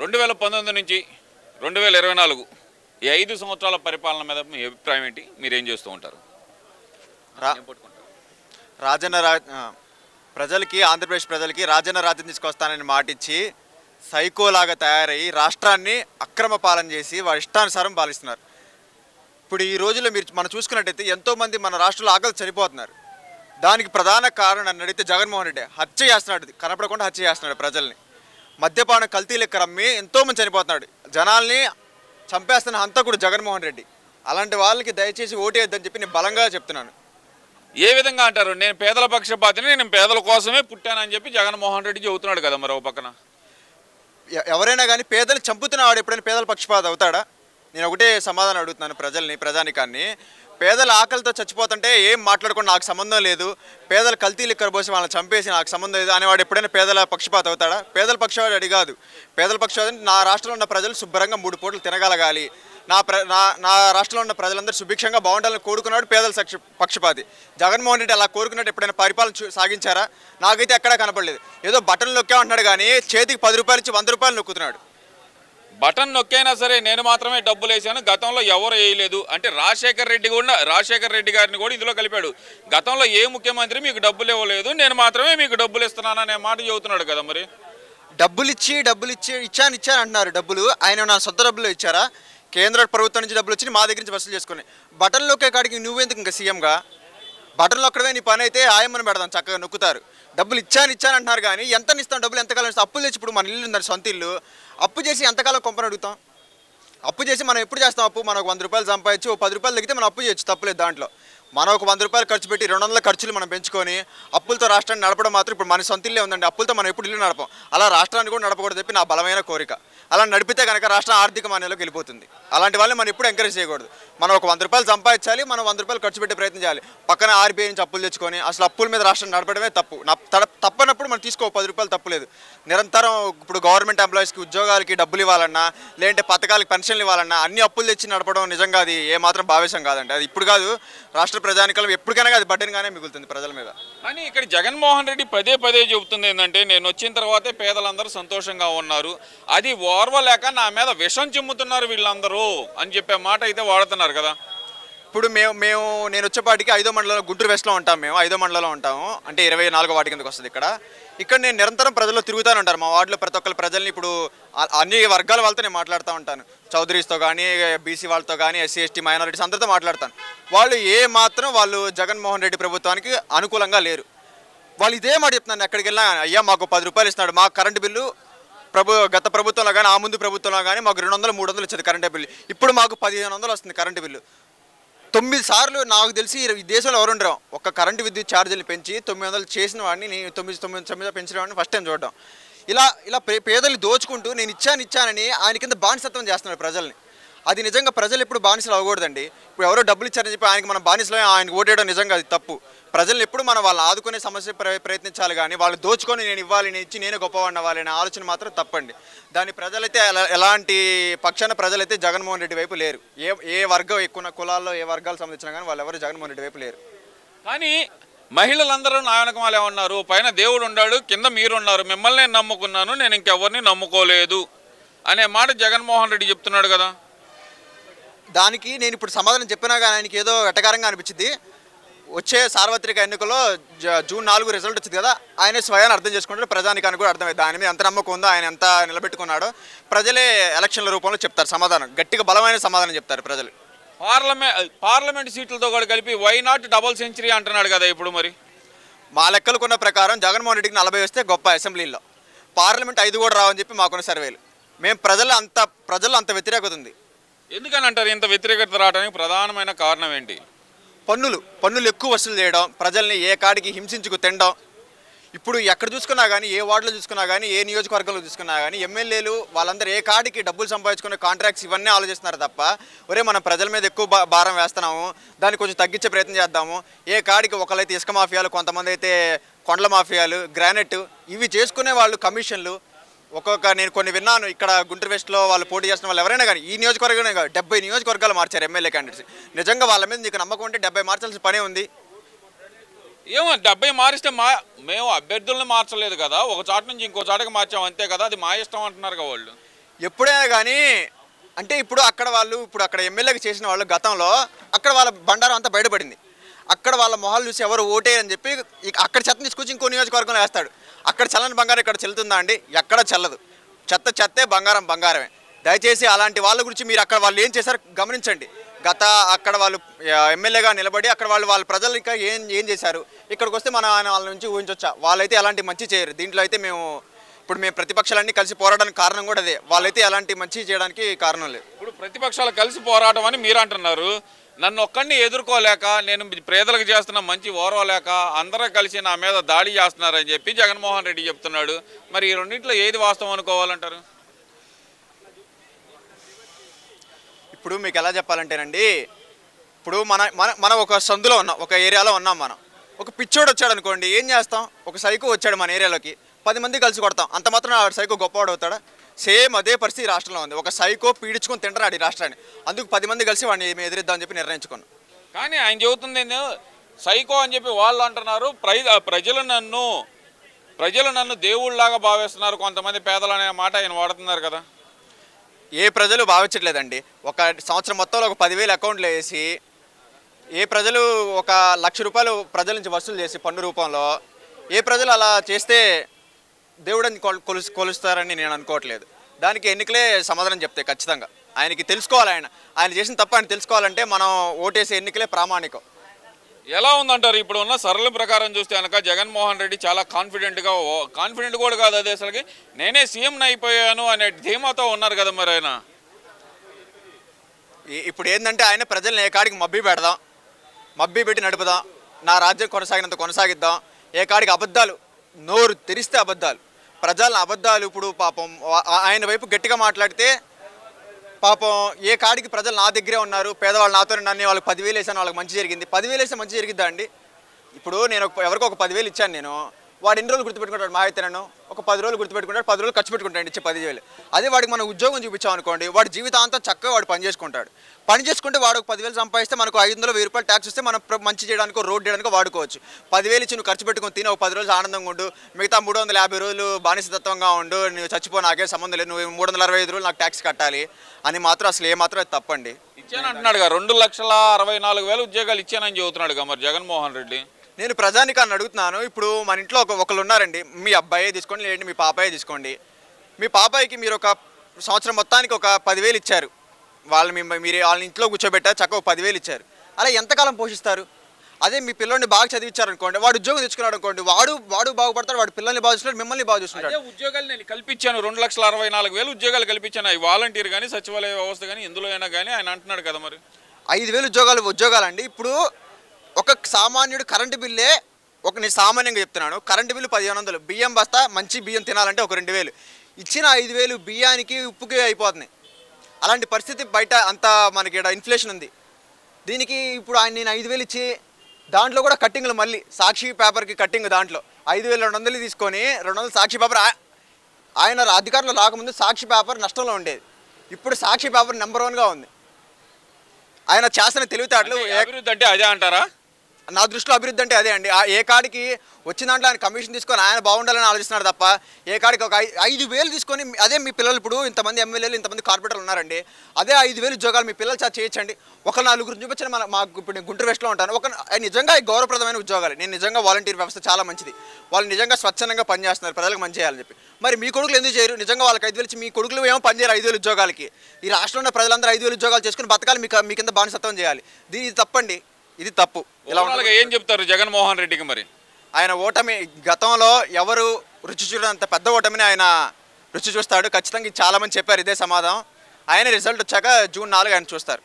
రెండు వేల పంతొమ్మిది నుంచి రెండు వేల ఇరవై నాలుగు ఈ ఐదు సంవత్సరాల పరిపాలన మీద మీ అభిప్రాయం ఏంటి? మీరేం చేస్తూ ఉంటారు? రాజన్న రా ప్రజలకి ఆంధ్రప్రదేశ్ ప్రజలకి రాజన్న రాజ్యం తీసుకొస్తానని మాటిచ్చి సైకోలాగా తయారయ్యి రాష్ట్రాన్ని అక్రమ పాలన చేసి వారి ఇష్టానుసారం పాలిస్తున్నారు. ఇప్పుడు ఈ రోజుల్లో మీరు మనం చూసుకున్నట్టయితే ఎంతోమంది మన రాష్ట్రంలో ఆకలి చనిపోతున్నారు. దానికి ప్రధాన కారణం అని అడిగితే జగన్మోహన్ రెడ్డి హత్య చేస్తున్నాడు కనపడకుండా హత్య చేస్తున్నాడు ప్రజల్ని. మద్యపాన కల్తీ లెక్క రమ్మి ఎంతోమంది చనిపోతున్నాడు. జనాల్ని చంపేస్తున్న హంతకుడు జగన్మోహన్ రెడ్డి. అలాంటి వాళ్ళకి దయచేసి ఓటేయద్దని చెప్పి నేను బలంగా చెప్తున్నాను. ఏ విధంగా అంటారు? నేను పేదల పక్షపాతిని నేను పేదల కోసమే పుట్టానని చెప్పి జగన్మోహన్ రెడ్డి చెబుతున్నాడు కదా మరి పక్కన. ఎవరైనా కానీ పేదలు చంపుతున్నవాడు ఎప్పుడైనా పేదల పక్షపాత అవుతాడా? నేను ఒకటే సమాధానం అడుగుతున్నాను ప్రజల్ని ప్రజానికాన్ని. పేదల ఆకలితో చచ్చిపోతుంటే ఏం మాట్లాడకుండా నాకు సంబంధం లేదు. పేదల కల్తీ ఇక్కడ పోసి వాళ్ళని చంపేసి నాకు సంబంధం లేదు అనేవాడు ఎప్పుడైనా పేదల పక్షపాత అవుతాడా? పేదల పక్షవాడు అడిగాదు పేదల పక్షవాడు నా రాష్ట్రంలో ఉన్న ప్రజలు శుభ్రంగా మూడు పూటలు తినగలగాలి. నా ప్ర నా నా రాష్ట్రంలో ఉన్న ప్రజలందరూ సుభిక్షంగా బాగుండాలని కోరుకున్నాడు పేదల సక్ష పక్షపాతి. జగన్మోహన్ రెడ్డి అలా కోరుకున్నట్టు ఎప్పుడైనా పరిపాలన చూ- సాగించారా? నాకైతే ఎక్కడా కనపడలేదు. ఏదో బటన్ నొక్కామంటున్నాడు కానీ చేతికి పది రూపాయలు ఇచ్చి వంద రూపాయలు నొక్కుతున్నాడు. బటన్ నొక్కైనా సరే నేను మాత్రమే డబ్బులు వేసాను గతంలో ఎవరు వేయలేదు. అంటే రాజశేఖర్ రెడ్డి కూడా రాజశేఖర్ రెడ్డి గారిని కూడా ఇందులో కలిపాడు. గతంలో ఏ ముఖ్యమంత్రి మీకు డబ్బులు ఇవ్వలేదు నేను మాత్రమే మీకు డబ్బులు ఇస్తున్నాను అనే మాట చెబుతున్నాడు కదా మరి. డబ్బులు ఇచ్చి డబ్బులు ఇచ్చి ఇచ్చాను ఇచ్చాను అంటున్నారు డబ్బులు. ఆయన నా సొంత డబ్బులు ఇచ్చారా? కేంద్ర ప్రభుత్వం నుంచి డబ్బులు వచ్చి మా దగ్గర నుంచి వసూలు చేసుకుని. బటన్లోకే కాడికి నువ్వెందుకు ఇంకా సీఎంగా? బటన్ నొక్కడమే నీ పని అయితే ఆయమ్మని పెడదాం చక్కగా నొక్కుతారు. డబ్బులు ఇచ్చాను ఇచ్చాను అంటున్నారు కానీ ఎంత ఇస్తాం డబ్బులు ఎంతకాలం ఇస్తాం? అప్పులు తెచ్చి ఇప్పుడు మన ఇల్లు ఉందని సొంత ఇల్లు. అప్పు చేసి ఎంతకాలం కొంపని అడుగుతాం? అప్పు చేసి మనం ఎప్పుడు చేస్తాం అప్పు? మనకు వంద రూపాయలు సంపాదించి ఓ పది రూపాయలు తగ్గితే మనం అప్పు చేయొచ్చు తప్పులేదు దాంట్లో. మనం ఒక వంద రూపాయలు ఖర్చు పెట్టి రెండు వందల ఖర్చులు మనం పెంచుకొని అప్పులతో రాష్ట్రాన్ని నడపడం మాత్రం ఇప్పుడు మన సొంత ఇల్లే ఉందండి. అప్పులతో మనం ఎప్పుడు ఇల్లు నడపం. అలా రాష్ట్రాన్ని కూడా నడపకూడదు చెప్పి నా బలమైన కోరిక. అలా నడిపితే కనుక రాష్ట్రం ఆర్థిక మాన్యంలోకి వెళ్ళిపోతుంది. అలాంటి వాళ్ళని మనం ఎప్పుడు ఎంకరేజ్ చేయకూడదు. మనం ఒక వంద రూపాయలు సంపాదించాలి మనం వంద రూపాయలు ఖర్చు పెట్టే ప్రయత్నం చేయాలి. పక్కన ఆర్బీఐ నుంచి అప్పులు తెచ్చుకొని అసలు అప్పుల మీద రాష్ట్రం నడపడమే తప్పు. నా- తప్పనప్పుడు మనం తీసుకో పది రూపాయలు తప్పులేదు నిరంతరం ఇప్పుడు గవర్నమెంట్ ఎంప్లాయీస్కి ఉద్యోగాలకి డబ్బులు ఇవ్వాలన్నా లేదంటే పథకాలకి పెన్షన్లు ఇవ్వాలన్నా అన్ని అప్పులు తెచ్చి నడపడం నిజంగా అది ఏమాత్రం భావేశం కాదండి. అది ఇప్పుడు కాదు రాష్ట్ర ప్రజానికలం ఎప్పటికైనా అది బడ్డెన్గానే మిగులుతుంది ప్రజల మీద. కానీ ఇక్కడ జగన్మోహన్ రెడ్డి పదే పదే చెబుతుంది ఏంటంటే నేను వచ్చిన తర్వాతే పేదలందరూ సంతోషంగా ఉన్నారు. అది ఓర్వలేక నా మీద విషం చిమ్ముతున్నారు వీళ్ళందరూ అని చెప్పే మాట అయితే వాడుతున్నారు కదా. ఇప్పుడు మేము మేము నేను వచ్చేపాటికి ఐదో మండలంలో గుంటూరు వెస్ట్లో ఉంటాం మేము ఐదో మండలంలో ఉంటాము. అంటే ఇరవై నాలుగో వాటి కిందకి వస్తుంది ఇక్కడ. ఇక్కడ నేను నిరంతరం ప్రజల్లో తిరుగుతూనే ఉంటారు మా వార్డులో ప్రతి ఒక్కరి ప్రజల్ని ఇప్పుడు అన్ని వర్గాల వాళ్ళతో నేను మాట్లాడుతూ ఉంటాను. చౌదరీస్తో కానీ బీసీ వాళ్ళతో కానీ ఎస్సీ ఎస్టీ మైనారిటీస్ అందరితో మాట్లాడతాను. వాళ్ళు ఏ మాత్రం వాళ్ళు జగన్మోహన్ రెడ్డి ప్రభుత్వానికి అనుకూలంగా లేరు. వాళ్ళు ఇదే మాట చెప్తున్నాను ఎక్కడికి వెళ్ళినా అయ్యా మాకు పది రూపాయలు ఇస్తున్నాడు. మా కరెంటు బిల్లు ప్రభు గత ప్రభుత్వంలో కానీ ఆ ముందు ప్రభుత్వంలో కానీ మాకు రెండు వందలు మూడు వందలు వచ్చేది కరెంటు బిల్లు. ఇప్పుడు మాకు పదిహేను వందలు వస్తుంది కరెంటు బిల్లు. తొమ్మిది సార్లు నాకు తెలిసి ఈ దేశంలో ఎవరు ఉండరు. ఒక కరెంటు విద్యుత్ ఛార్జీలు పెంచి తొమ్మిది వందలు చేసిన వాడిని నేను తొమ్మిది తొమ్మిది తొమ్మిది పెంచిన వాడిని ఫస్ట్ టైం చూడడం ఇలా ఇలా పే- పేదల్ని దోచుకుంటూ నేను ఇచ్చాను ఇచ్చానని ఆయన కింద బానిసత్వం చేస్తున్నాడు ప్రజల్ని. అది నిజంగా ప్రజలు ఎప్పుడు బానిసలు అవ్వకూడదండి. ఇప్పుడు ఎవరో డబ్బులు ఇచ్చారని చెప్పి ఆయనకి మనం బానిసలు ఆయనకు ఓటేయడం నిజంగా అది తప్పు. ప్రజలు ఎప్పుడు మనం వాళ్ళు ఆదుకునే సమస్య ప్రయత్నించాలి కానీ వాళ్ళు దోచుకొని నేను ఇవ్వాలి నేను ఇచ్చి నేను గొప్పవాడిని అవ్వాలి అనే ఆలోచన మాత్రం తప్పండి. దాని ప్రజలైతే ఎలాంటి పక్షాన ప్రజలైతే జగన్మోహన్ రెడ్డి వైపు లేరు. ఏ ఏ వర్గం ఎక్కువ కులాల్లో ఏ వర్గాలు సంబంధించినా కానీ వాళ్ళు ఎవరు జగన్మోహన్ రెడ్డి వైపు లేరు. కానీ మహిళలందరూ నా వెనకమాలే ఉన్నారు పైన దేవుడు ఉన్నాడు కింద మీరు ఉన్నారు మిమ్మల్ని నేను నమ్ముకున్నాను నేను ఇంకెవరిని నమ్ముకోలేదు. అనే మాట జగన్మోహన్ రెడ్డి చెప్తున్నాడు కదా. దానికి నేను ఇప్పుడు సమాధానం చెప్పినా కానీ ఆయనకి ఏదో వెటకారంగా అనిపించింది. వచ్చే సార్వత్రిక ఎన్నికల్లో జూన్ నాలుగు రిజల్ట్ వచ్చింది కదా ఆయన స్వయాన్ని అర్థం చేసుకుంటాడు. ప్రజానికానికి కూడా అర్థమైంది దాని మీద ఎంత నమ్మకం ఉందో ఆయన ఎంత నిలబెట్టుకున్నాడో ప్రజలే ఎలక్షన్ల రూపంలో చెప్తారు సమాధానం. గట్టిగా బలమైన సమాధానం చెప్తారు ప్రజలు. పార్లమెంట్ పార్లమెంట్ సీట్లతో కూడా కలిపి వై నాట్ డబల్ సెంచరీ అంటున్నాడు కదా ఇప్పుడు మరి? మా లెక్కలకున్న ప్రకారం జగన్మోహన్ రెడ్డికి నలభై వస్తే గొప్ప అసెంబ్లీలో. పార్లమెంట్ ఐదు కూడా రావని చెప్పి మాకున్న సర్వేలు. మేము ప్రజలు అంత ప్రజల్లో అంత వ్యతిరేకత ఉంది. ఎందుకని అంటారు ఇంత వ్యతిరేకత రావడానికి ప్రధానమైన కారణం ఏంటి? పన్నులు పన్నులు ఎక్కువ వసూలు చేయడం ప్రజల్ని ఏ కాడికి హింసించుకు తినడం. ఇప్పుడు ఎక్కడ చూసుకున్నా కానీ ఏ వార్డులో చూసుకున్నా కానీ ఏ నియోజకవర్గంలో చూసుకున్నా కానీ ఎమ్మెల్యేలు వాళ్ళందరూ ఏ కాడికి డబ్బులు సంపాదించుకునే కాంట్రాక్ట్స్ ఇవన్నీ ఆలోచిస్తున్నారు తప్ప ఒరే మనం ప్రజల మీద ఎక్కువ భారం వేస్తున్నాము దాన్ని కొంచెం తగ్గించే ప్రయత్నం చేద్దాము ఏ కాడికి ఒకరైతే ఇసుక మాఫియాలు కొంతమంది అయితే కొండల మాఫియాలు గ్రానైట్ ఇవి చేసుకునే వాళ్ళు కమిషన్లు ఒక్కొక్క నేను కొన్ని విన్నాను ఇక్కడ గుంటూరు వెస్ట్లో వాళ్ళు పోటీ చేస్తున్న వాళ్ళు ఎవరైనా కానీ ఈ నియోజకవర్గమే కాదు డెబ్బై నియోజకవర్గాలు మార్చారు ఎమ్మెల్యే క్యాండిడేట్స్ నిజంగా వాళ్ళ మీద నీకు నమ్మకం ఉంటే డెబ్బై మార్చాల్సిన పనే ఉంది? ఏమో డెబ్బై మారిస్తే మా మేము అభ్యర్థులను మార్చలేదు కదా ఒక చాట నుంచి ఇంకో చాటకి మార్చాం అంతే కదా అది మా ఇష్టం అంటున్నారు కదా వాళ్ళు. ఎప్పుడైనా కానీ అంటే ఇప్పుడు అక్కడ వాళ్ళు ఇప్పుడు అక్కడ ఎమ్మెల్యేకి చేసిన వాళ్ళు గతంలో అక్కడ వాళ్ళ బండారం అంతా బయటపడింది. అక్కడ వాళ్ళ మొహాలు చూసి ఎవరు ఓటేయని చెప్పి ఇక అక్కడ చెత్త తీసుకొచ్చి ఇంకో నియోజకవర్గంలో వేస్తాడు. అక్కడ చల్లని బంగారం ఇక్కడ చెల్లుతుందా అండి? ఎక్కడ చెల్లదు. చెత్త చెత్తే బంగారం బంగారమే. దయచేసి అలాంటి వాళ్ళ గురించి మీరు అక్కడ వాళ్ళు ఏం చేశారు గమనించండి. గత అక్కడ వాళ్ళు ఎమ్మెల్యేగా నిలబడి అక్కడ వాళ్ళు వాళ్ళ ప్రజలు ఇంకా ఏం ఏం చేశారు? ఇక్కడికి వస్తే మనం ఆయన వాళ్ళ నుంచి ఊహించొచ్చా? వాళ్ళైతే ఎలాంటి మంచి చేయరు. దీంట్లో అయితే మేము ఇప్పుడు మేము ప్రతిపక్షాలన్నీ కలిసి పోరాడడానికి కారణం కూడా అదే. వాళ్ళైతే ఎలాంటి మంచి చేయడానికి కారణం లేదు. ఇప్పుడు ప్రతిపక్షాలు కలిసి పోరాటం అని మీరు అంటున్నారు. నన్ను ఒక్కడిని ఎదుర్కోలేక నేను పేదలకు చేస్తున్న మంచి ఓర్వలేక అందరూ కలిసి నా మీద దాడి చేస్తున్నారని చెప్పి జగన్మోహన్ రెడ్డి చెప్తున్నాడు. మరి ఈ రెండింటిలో ఏది వాస్తవం అనుకోవాలంటారు? ఇప్పుడు మీకు ఎలా చెప్పాలంటేనండి ఇప్పుడు మన మన మనం ఒక సందులో ఉన్నాం ఒక ఏరియాలో ఉన్నాం మనం. ఒక పిచ్చోడు వచ్చాడు అనుకోండి ఏం చేస్తాం? ఒక సైకో వచ్చాడు మన ఏరియాలోకి. పది మంది కలిసి కొడతాం. అంత మాత్రం ఆ సైకో గొప్పవాడు అవుతాడా? సేమ్ అదే పరిస్థితి రాష్ట్రంలో ఉంది. ఒక సైకో పీడించుకొని తింటాడు ఈ రాష్ట్రాన్ని. అందుకు పది మంది కలిసి వాడిని ఏమి ఎదిరిద్దామని చెప్పి నిర్ణయించుకున్నాం. కానీ ఆయన చెబుతుంది సైకో అని చెప్పి వాళ్ళు అంటున్నారు ప్రై ప్రజలు నన్ను ప్రజలు నన్ను దేవుళ్ళలాగా భావిస్తున్నారు. కొంతమంది పేదలు అనే మాట ఆయన వాడుతున్నారు కదా. ఏ ప్రజలు భావించట్లేదండి. ఒక సంవత్సరం మొత్తంలో ఒక పదివేలు అకౌంట్లో వేసి ఏ ప్రజలు ఒక లక్ష రూపాయలు ప్రజల నుంచి వసూలు చేసి పన్ను రూపంలో ఏ ప్రజలు అలా చేస్తే దేవుడిని కొలు కొలుసు కొలుస్తారని నేను అనుకోవట్లేదు. దానికి ఎన్నికలే సమాధానం చెప్తాయి ఖచ్చితంగా. ఆయనకి తెలుసుకోవాలి ఆయన. ఆయన చేసిన తప్పు ఆయన తెలుసుకోవాలంటే మనం ఓటేసే ఎన్నికలే ప్రామాణికం. ఎలా ఉందంటారు? ఇప్పుడు ఉన్న సరళ ప్రకారం చూస్తే కనుక జగన్మోహన్ రెడ్డి చాలా కాన్ఫిడెంట్గా కాన్ఫిడెంట్ కూడా కాదు అదే అసలుకి. నేనే సీఎం అయిపోయాను అనే ధీమాతో ఉన్నారు కదా మరి ఆయన. ఇప్పుడు ఏంటంటే ఆయన ప్రజల్ని ఏ కాడికి మబ్బి పెడదాం. మబ్బి పెట్టి నడుపుదాం. నా రాజ్యం కొనసాగినంత కొనసాగిద్దాం. ఏ కాడికి అబద్ధాలు? నోరు తెరిస్తే అబద్ధాలు. ప్రజల అబద్ధాలు ఇప్పుడు పాపం ఆయన వైపు గట్టిగా మాట్లాడితే పాపం ఏ కాడికి ప్రజలు నా దగ్గరే ఉన్నారు పేదవాళ్ళు నాతో నన్ను వాళ్ళకి పదివేలు వేసాను వాళ్ళకి మంచి జరిగింది. పదివేలు వేస్తే మంచి జరిగిద్దా అండి? ఇప్పుడు నేను ఎవరికో ఒక పదివేలు ఇచ్చాను నేను. వాడు ఎన్ని రోజులు గుర్తుపెట్టుకుంటాడు? మా అయితే ఒక పది రోజులు గుర్తుపెట్టుకుంటాడు పది రోజులు ఖర్చు పెట్టుకుంటాడు ఇచ్చే పదివేలు. అదే వాడికి మనం ఉద్యోగం చూపించాం అనుకోండి వాడి జీవితాంతం చక్కగా వాడు పని చేసుకుంటాడు. పని చేసుకుంటే వాడు ఒక పదివేలు సంపాదిస్తే మనకు ఐదు వందలు వెయ్యి రూపాయలు ట్యాక్స్ వస్తే మనం మంచి చేయడానికి రోడ్ చేయడానికి వాడుకోవచ్చు. పదివేలు ఇచ్చి నువ్వు ఖర్చు పెట్టుకుని తిని ఒక పది రోజులు ఆనందంగా ఉండు. మిగతా మూడు వందల యాభై రోజులు బానిసతత్వంగా ఉండు. నువ్వు చచ్చిపో నాకే సంబంధం లేదు. నువ్వు మూడు వందల అరవై ఐదు రోజులు నాకు ట్యాక్స్ కట్టాలి అని మాత్రం అసలు ఏ మాత్రం అది తప్పండి. ఇచ్చాను అంటున్నాడుగా రెండు లక్షల అరవై నాలుగు వేల ఉద్యోగాలు ఇచ్చానని చెబుతున్నాడుగా మరి జగన్మోహన్ రెడ్డి. నేను ప్రజానికాన్ని అడుగుతున్నాను. ఇప్పుడు మన ఇంట్లో ఒక ఒకళ్ళు ఉన్నారండి. మీ అబ్బాయే తీసుకోండి లేదంటే మీ పాపాయే తీసుకోండి. మీ పాపాయికి మీరు ఒక సంవత్సరం మొత్తానికి ఒక పదివేలు ఇచ్చారు. వాళ్ళు మీ మీరు వాళ్ళ ఇంట్లో కూర్చోబెట్టారు చక్కగా ఒక పదివేలు ఇచ్చారు. అలా ఎంతకాలం పోషిస్తారు? అదే మీ పిల్లోడిని బాగా చదివించారు అనుకోండి వాడు ఉద్యోగం తెచ్చుకున్నాడు అనుకోండి వాడు వాడు బాగుపడతాడు వాడు పిల్లల్ని బాగా చూసుకుంటాడు మిమ్మల్ని బాగా చూసుకుంటాడు అదే ఉద్యోగాలు నేను కల్పించాను. రెండు లక్షల అరవై నాలుగు వేలు ఉద్యోగాలు కల్పించాను. అవి వాలంటీర్ కానీ సచివాలయ వ్యవస్థ కానీ ఎందులో అయినా కానీ ఆయన అంటున్నాడు కదా మరి. ఐదు వేలు ఉద్యోగాలు ఉద్యోగాలండి. ఇప్పుడు ఒక సామాన్యుడు కరెంటు బిల్లే ఒక నేను సామాన్యంగా చెప్తున్నాను. కరెంటు బిల్లు పదిహేను వందలు. బియ్యం బస్తా మంచి బియ్యం తినాలంటే ఒక రెండు వేలు. ఇచ్చిన ఐదు వేలు బియ్యానికి ఉప్పుకి అయిపోతున్నాయి. అలాంటి పరిస్థితి బయట అంత మనకి ఇక్కడ ఇన్ఫ్లేషన్ ఉంది. దీనికి ఇప్పుడు ఆయన నేను ఐదు వేలు ఇచ్చి దాంట్లో కూడా కట్టింగ్లు మళ్ళీ. సాక్షి పేపర్కి కట్టింగ్ దాంట్లో. ఐదు వేలు రెండు వందలు తీసుకొని రెండు వందలు సాక్షి పేపర్ ఆయన అధికారంలో రాకముందు సాక్షి పేపర్ నష్టంలో ఉండేది. ఇప్పుడు సాక్షి పేపర్ నెంబర్ వన్గా ఉంది. ఆయన చేసిన తెలివితేటలు అభివృద్ధి అంటే అదే అంటారా? నా దృష్టిలో అభివృద్ధి అంటే అదే అండి. ఆ ఏ కాడికి వచ్చిన దాంట్లో ఆయన కమిషన్ తీసుకొని ఆయన బాగుండాలని ఆలోచిస్తున్నాడు తప్ప ఏ కాడికి ఒక ఐదు వేలు తీసుకొని అదే మీ పిల్లలు ఇప్పుడు ఇంతమంది ఎమ్మెల్యేలు ఇంతమంది కార్పొరేటర్లు ఉన్నారండి. అదే ఐదు వేలు ఉద్యోగాలు మీ పిల్లలు చాలా చేయొచ్చండి. ఒక నలుగురు చూపించండి మన మాకు ఇప్పుడు నేను గుంటూరు వెస్ట్లో ఉంటాను. ఒక నిజంగా ఈ గౌరవప్రదమైన ఉద్యోగాలు. నేను నిజంగా వాలంటీర్ వ్యవస్థ చాలా మంచిది. వాళ్ళు నిజంగా స్వచ్ఛందంగా పనిచేస్తున్నారు. ప్రజలకు మంచి చేయాలని చెప్పి. మరి మీ కొడుకులు ఎందుకు చేయరు? నిజంగా వాళ్ళకి ఐదు వేలు మీ కొడుకులు ఏమో పనిచేయరు ఐదు వేలు ఉద్యోగాలకి. ఈ రాష్ట్రంలో ప్రజలందరూ ఐదు వేలు ఉద్యోగాలు చేసుకుని బతకాలి. మీకు మీ కింద బానిసత్వం చేయాలి. దీని తప్పండి. ఇది తప్పు. ఇలా. ఏం చెప్తారు జగన్మోహన్ రెడ్డికి మరి? ఆయన ఓటమి గతంలో ఎవరు రుచి చూడనంత పెద్ద ఓటమిని ఆయన రుచి చూస్తాడు. ఖచ్చితంగా ఇది చాలా మంది చెప్పారు ఇదే సమాధానం. ఆయన రిజల్ట్ వచ్చాక జూన్ నాలుగు ఆయన చూస్తారు.